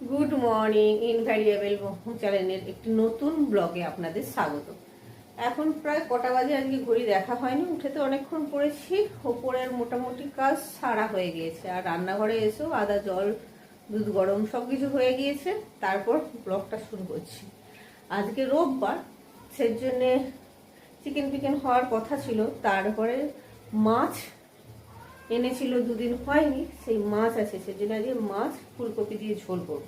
Good morning invariable চ্যানেলের একটি নতুন ব্লগে আপনাদের স্বাগত। এখন প্রায় কটা বাজে, আজকে ঘড়ি দেখা হয়নি, উঠে তো অনেকক্ষণ পড়েছি। ওপরের মোটামুটি কাজ সারা হয়ে গিয়েছে। আর রান্নাঘরে এসেও আদা, জল, দুধ গরম সব কিছু হয়ে গিয়েছে। তারপর ব্লগটা শুরু করছি। আজকে রোববার সেই জন্যে চিকেন ফিকেন হওয়ার কথা ছিল। তারপরে মাছ এনেছিল দুদিন হয়নি, সেই মাছ আছে, সেজন্য আজকে মাছ ফুলকপি দিয়ে ঝোল করব।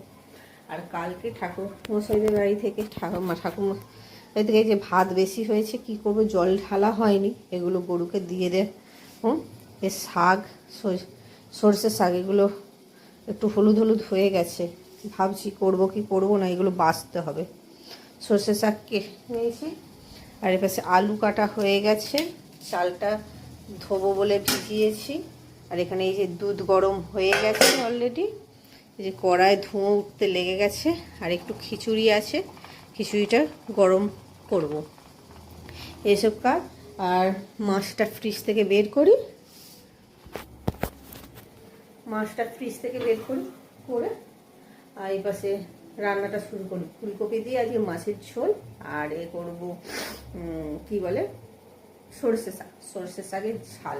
আর কালকে ঠাকুর মশাইদের বাড়ি থেকে ঠাকুর বাড়ি থেকে যে ভাত বেশি হয়েছে, কি করব? জল ঢালা হয়নি, এগুলো গরুকে দিয়ে দে, হুম? এ শাক, সর- সর্ষে শাক, এগুলো একটু হলুদ হলুদ হয়ে গেছে। ভাবছি করব কি করব না, এগুলো বাঁচতে হবে। সর্ষে শাক নিয়েছি। আর এপাশে আলু কাটা হয়ে গেছে, চালটা ধোবো বলে ভিজিয়েছি। আর এখানে এই যে দুধ গরম হয়ে গেছে অলরেডি এই যে কড়ায় ধোঁয়া উঠতে লেগে গেছে। আর একটু খিচুড়ি আছে, খিচুড়িটা গরম করব। এসব কাজ। আর মাছটা ফ্রিজ থেকে বের করি। মাছটা ফ্রিজ থেকে বের করি, করে আর এই পাশে রান্নাটা শুরু করি। ফুলকপি দিয়ে আজকে মাছের ঝোল। আর এ করব কি বলে? সর্ষে শাক, সর্ষে শাকের ঝাল।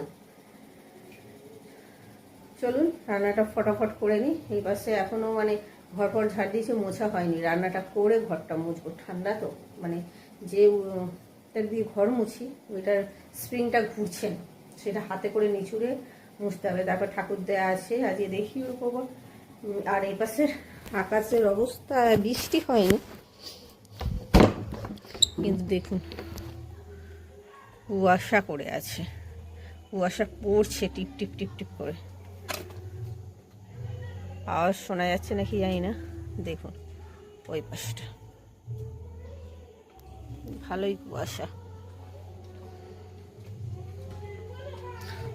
চলুন, রান্নাটা ফটাফট করে নিই। এই পাশে এখনও মানে ঘর পর ঝাড় দিয়েছে, মোছা হয়নি। রান্নাটা করে ঘরটা মুছবো। ঠান্ডা তো মানে যে দিয়ে ঘর মুছি, ওইটার স্প্রিংটা ঘুরছে সেটা হাতে করে নিচুড়ে মুছতে হবে। তারপর ঠাকুর দেয়া আছে, আজকে দেখি ওর খবর আর এই পাশের আকাশের অবস্থা, বৃষ্টি হয়নি। কিন্তু দেখুন কুয়াশা করে আছে। কুয়াশা পড়ছে, টিপ টিপ টিপ টিপ করে। আওয়াজ শোনা যাচ্ছে নাকি জানি না। দেখুন, ওই পাশটা। ভালোই কুয়াশা।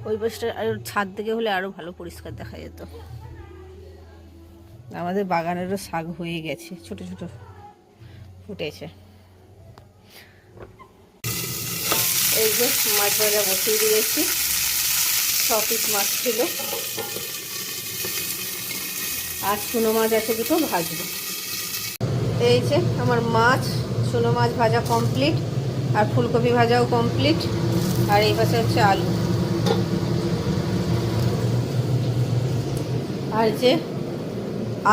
ওই পাশটা আর ছাদ থেকে হলে আরও ভালো পরিষ্কার দেখা যেত। আমাদের বাগানেরও শাক হয়ে গেছে, ছোট ছোট ফুটেছে। এই যে মাছ ভাজা বসিয়ে দিয়েছি। ছ পিস মাছ ছিল। আর চুনো মাছ আছে দুটো ভাজবো। এই যে আমার মাছ চুনো মাছ ভাজা কমপ্লিট আর ফুলকপি ভাজাও কমপ্লিট আর এই পাশে হচ্ছে আলু। আর যে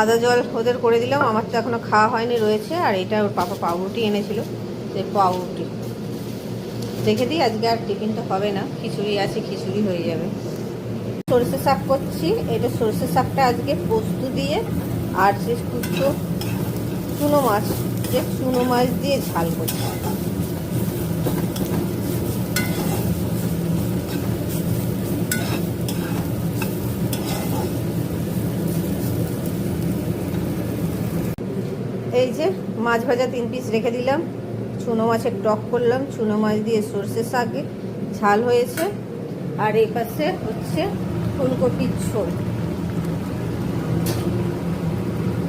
আদা জল ওদের করে দিলাম, আমার তো এখনও খাওয়া হয়নি, রয়েছে, আর এটা ওর পাপা পাউরুটি এনেছিল যে পাউরুটি। রেখে দিই, আজকে আর টিফিনটা হবে না। খিচুড়ি আছে, খিচুড়ি হয়ে যাবে। সরষে শাক করছি। এটা সরষে শাকটা আজকে পোস্ত দিয়ে আর যে শুক্তো চুনো মাছ, যে চুনো মাছ দিয়ে ঝাল করছি। এই যে মাছ ভাজা তিন পিস রেখে দিলাম। চুনো মাছের টক করলাম, চুনো মাছ দিয়ে সর্ষে শাকে, ঝাল হয়েছে। আর এই পাশে হচ্ছে ফুলকপির ঝোল।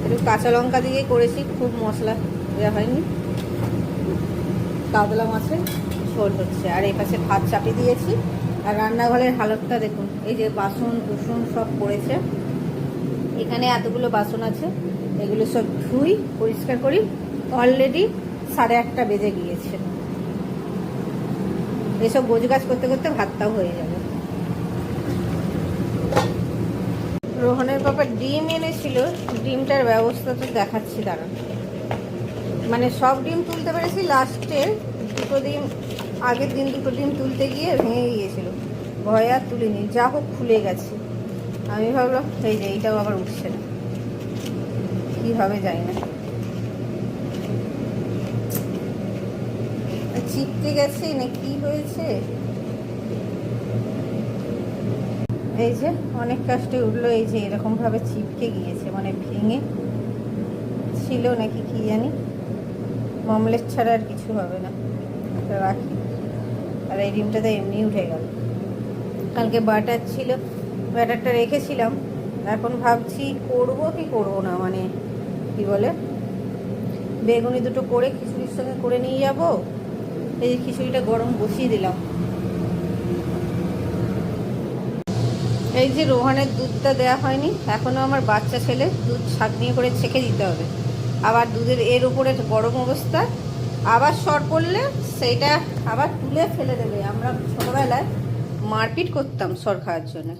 একটু কাঁচা লঙ্কা দিয়ে করেছি, খুব মশলা দেওয়া হয়নি। কাতলা মাছের ঝোল হচ্ছে। আর এই পাশে ভাত চাপি দিয়েছি। আর রান্নাঘরের হালতটা দেখুন, এই যে বাসন কুসুন সব পড়েছে। এখানে এতগুলো বাসন আছে, এগুলো সব ধুই, পরিষ্কার করি। অলরেডি সাড়ে আটটা বেজে গিয়েছে। এসব গোছ গাছ করতে করতে ভাতটাও হয়ে যাবে। রোহনের বাবা ডিম এনেছিল, ডিমটার ব্যবস্থা তো দেখাচ্ছি, দাঁড়ান। মানে সব ডিম তুলতে পেরেছি লাস্টে দুটো ডিম, আগের দিন দুটো ডিম তুলতে গিয়ে ভেঙে গিয়েছিল। ভয় আর তুলিনি, যা হোক খুলে গেছে। আমি ভাবলাম, এই যে এইটাও আবার উঠছে না। কীভাবে যাই না। চিপকে গেছে না কি হয়েছে? এই যে অনেক কষ্টে উঠল, এই যে এরকম ভাবে চিপকে গিয়েছে মানে ভেঙে ছিল নাকি কি জানি? মমলেট ছাড়া আর কিছু হবে না। রাখি। আর এই ডিমটা তো এমনি উঠে গেল। কালকে বাটার ছিল, ব্যাটারটা রেখেছিলাম। এখন ভাবছি করব কি করব না মানে কি বলে? বেগুনি দুটো করে খিচুড়ির সঙ্গে করে নিয়ে যাব। এই যে খিচুড়িটা গরম বসিয়ে দিলাম। এই যে রোহানের দুধটা দেওয়া হয়নি এখনও আমার বাচ্চা ছেলে দুধ ছাঁকনিয়ে করে ছেঁকে দিতে হবে। আবার দুধের এর উপরে গরম অবস্থা, আবার শর্ট পড়লে সেইটা আবার তুলে ফেলে দেবে। আমরা ছোটোবেলায় মারপিট করতাম সর খাওয়ার জন্য।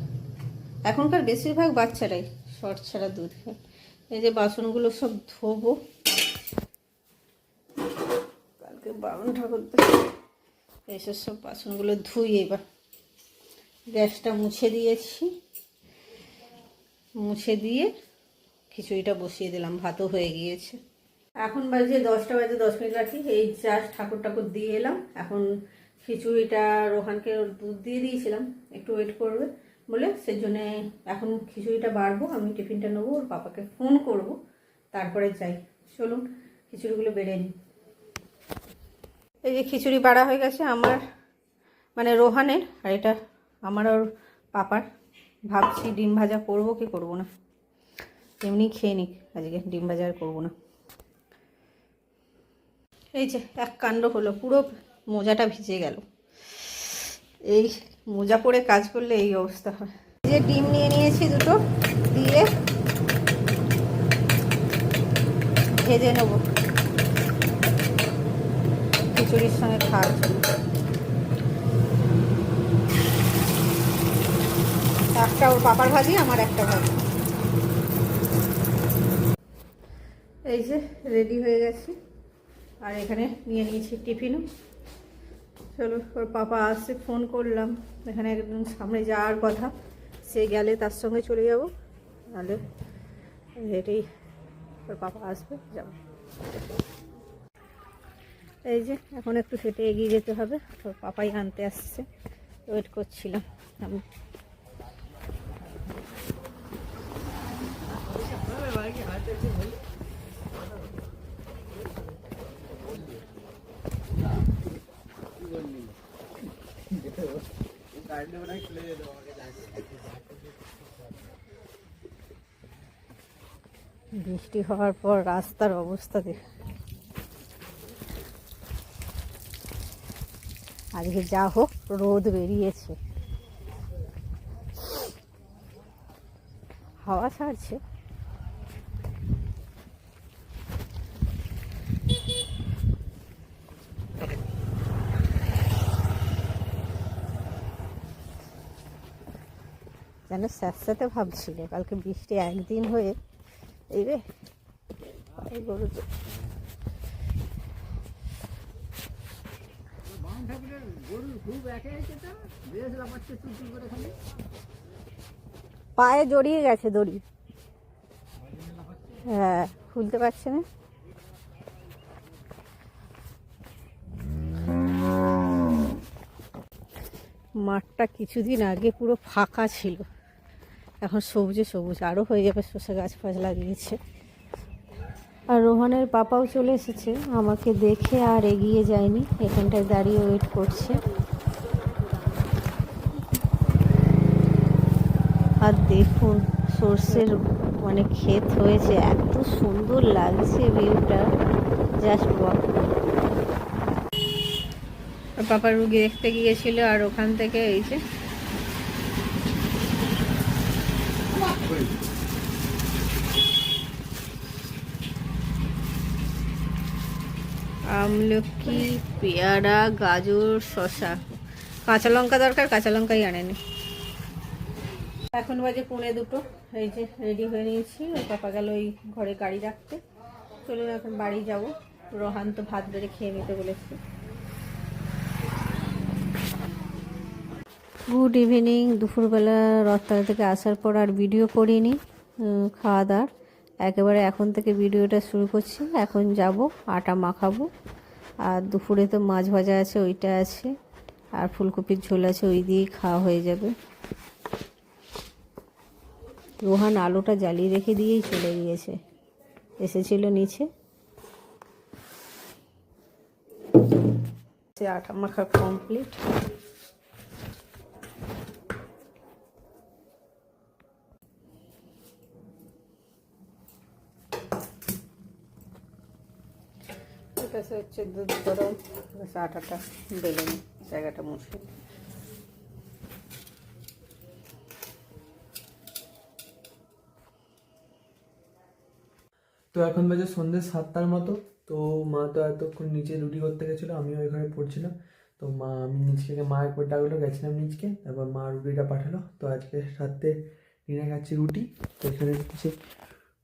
এখনকার বেশিরভাগ বাচ্চারাই শর্ট ছাড়া দুধ খায়। এই যে বাসনগুলো সব ধোবো। কালকে বারণ ঠাকুর এইসব সব বাসনগুলো ধুই এবার। গ্যাসটা মুছে দিয়েছি। মুছে দিয়ে খিচুড়িটা বসিয়ে দিলাম, ভাতও হয়ে গিয়েছে। এখন বাজে দশটা, বাজে দশ মিনিট রাখি এই জাস্ট ঠাকুর ঠাকুর দিয়ে এলাম। এখন খিচুড়িটা রোহানকে দুধ দিয়ে দিয়েছিলাম, একটু ওয়েট করবে বলে। সেই জন্যে এখন খিচুড়িটা বাড়বো, আমি টিফিনটা নেব, ওর পাপাকে ফোন করব। তারপরে যাই। চলুন, খিচুড়িগুলো বেড়ে নিই। এই যে খিচুড়ি বাড়া হয়ে গেছে আমার মানে রোহানের, আর এটা আমার ওর পাপার। ভাবছি ডিম ভাজা করব, কি করব না। এমনি খেয়ে নিক, আজকে ডিম ভাজা আর করব না। এই যে এক কাণ্ড হলো, পুরো মোজাটা ভিজে গেল। এই মোজা পরে কাজ করলে এই অবস্থা হয়। যে ডিম নিয়ে নিয়েছি দুটো, দিয়ে ভেজে নেব। খিচুড়ির সঙ্গে জন্য। একটা ওর পাপার ভাজি, আমার একটা ভাজি। এই যে রেডি হয়ে গেছে। আর এখানে নিয়ে নিয়েছি টিফিনও। চলো, ওর পাপা আসছে ফোন করলাম। এখানে একদম সামনে যাওয়ার কথা। সে গেলে তার সঙ্গে চলে যাব। নাহলে হেঁটেই ওর পাপা আসবে, যাব। এই যে, এখন একটু হেঁটে এগিয়ে যেতে হবে। ওর পাপাই আনতে আসছে। ওয়েট করছিলাম। আমি বৃষ্টি হওয়ার পর রাস্তার অবস্থা দেখ আজকে যা হোক রোদ বেরিয়েছে। হাওয়া ছাড়ছে। যেন স্যাঁতস্যাঁতে ভাবছিল কালকে বৃষ্টি একদিন হয়ে এই রে পায়ে জড়িয়ে গেছে দড়ি। হ্যাঁ খুলতে পারছে না। মাঠটা কিছুদিন আগে পুরো ফাঁকা ছিল। এখন সবুজে সবুজ আরও হয়ে যাবে শসা গাছ ফাছ লাগিয়েছে। আর রোহানের পাপাও চলে এসেছে। আমাকে দেখে আর এগিয়ে যায়নি। এখানটায় দাঁড়িয়ে ওয়েট করছে। আর দেখুন সর্ষের মানে ক্ষেত হয়েছে। এত সুন্দর লাগছে ভিউটা জাস্ট পাপা রুগী দেখতে গিয়েছিল আর ওখান থেকে এই যে আমলকি, পেয়ারা, গাজর শশা কাঁচা লঙ্কা দরকার, কাঁচা লঙ্কাই আনেনি। এখন বাজে পৌনে দুটো। এই যে রেডি হয়ে নিয়েছি। ওই পাপা গেল ওই ঘরে গাড়ি রাখতে। চলুন, এখন বাড়ি যাব। রোহান তো ভাত বেড়ে খেয়ে নিতে বলেছে। Good evening. দুপুরবেলা রথতলা থেকে আসার পর আর ভিডিও করিনি। খাওয়া দাওয়ার। একেবারে এখন থেকে ভিডিওটা শুরু করছি। এখন যাব, আটা মাখাবো। আর দুপুরে তো মাছ ভাজা আছে, ওইটা আছে। আর ফুলকপির ঝোল আছে, ওই দিয়েই খাওয়া হয়ে যাবে। রোহান আলোটা জ্বালিয়ে রেখে দিয়েই চলে গিয়েছে। এসেছিল নিচে। আটা মাখা কমপ্লিট গ্যাসে হচ্ছে দুধ গরম আটাটা বেলে নিই, জায়গাটা মুছে তো এখন বাজে সন্ধ্যে সাতটার মতো, তো মা তো এতক্ষণ নিচে রুটি করতে গেছিল, আমিও এখানে পড়ছিলাম। তো মা, আমি নিচকে মা একবার ডাকলো, গেছিলাম নিচকে তারপর মা রুটিটা পাঠালো। তো আজকে সাথে নিয়ে খাচ্ছি রুটি, তো এখানে হচ্ছে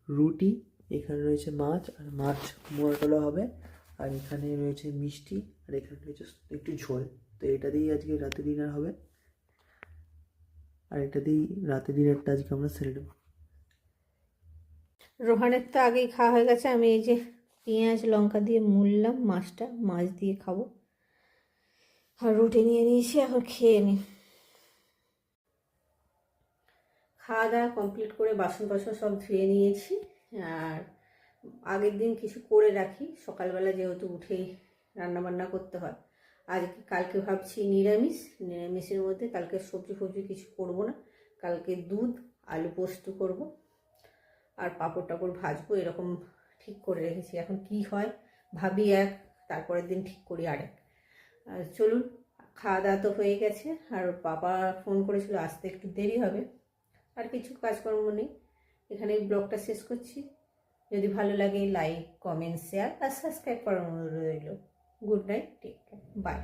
রুটি, এখানে রয়েছে মাছ, আর মাছ মোড়া হবে। আর এখানে রয়েছে মিষ্টি, আর এখানে রয়েছে একটু ঝোল। তো এটা দিয়েই আজকে রাতে ডিনার হবে। আর এটা দিয়েই রাতে ডিনারটা আজকে আমরা সেরে নেব রোহানের তো আগেই খাওয়া হয়ে গেছে। আমি এই যে পেঁয়াজ, লঙ্কা দিয়ে মুড়লাম মাছটা, মাছ দিয়ে খাব। আর রুটি নিয়ে নিয়েছি, এখন খেয়ে নিই খাওয়া দাওয়া কমপ্লিট করে বাসন বাসন সব ধুয়ে নিয়েছি। আর আগের দিন কিছু করে রাখি। সকালবেলা যেহেতু উঠেই রান্না বান্না করতে হয়। আজকে কালকে ভাবছি নিরামিষ। নিরামিষের মধ্যে কালকে সবজি ফবজি কিছু করব না। কালকে দুধ, আলু পোস্ত করব। আর পাঁপড় টাপড় ভাজবো, এরকম ঠিক করে রেখেছি। এখন কি হয়, ভাবি এক, তারপরের দিন ঠিক করি আরেক। আর চলুন খাওয়া দাওয়া তো হয়ে গেছে। আর বাবা ফোন করেছিল, আসতে একটু দেরি হবে। আর কিছু কাজকর্ম নেই। এখানে ব্লগটা শেষ করছি। যদি ভালো লাগে লাইক কমেন্ট শেয়ার আর সাবস্ক্রাইব করানো রইল। Good night take by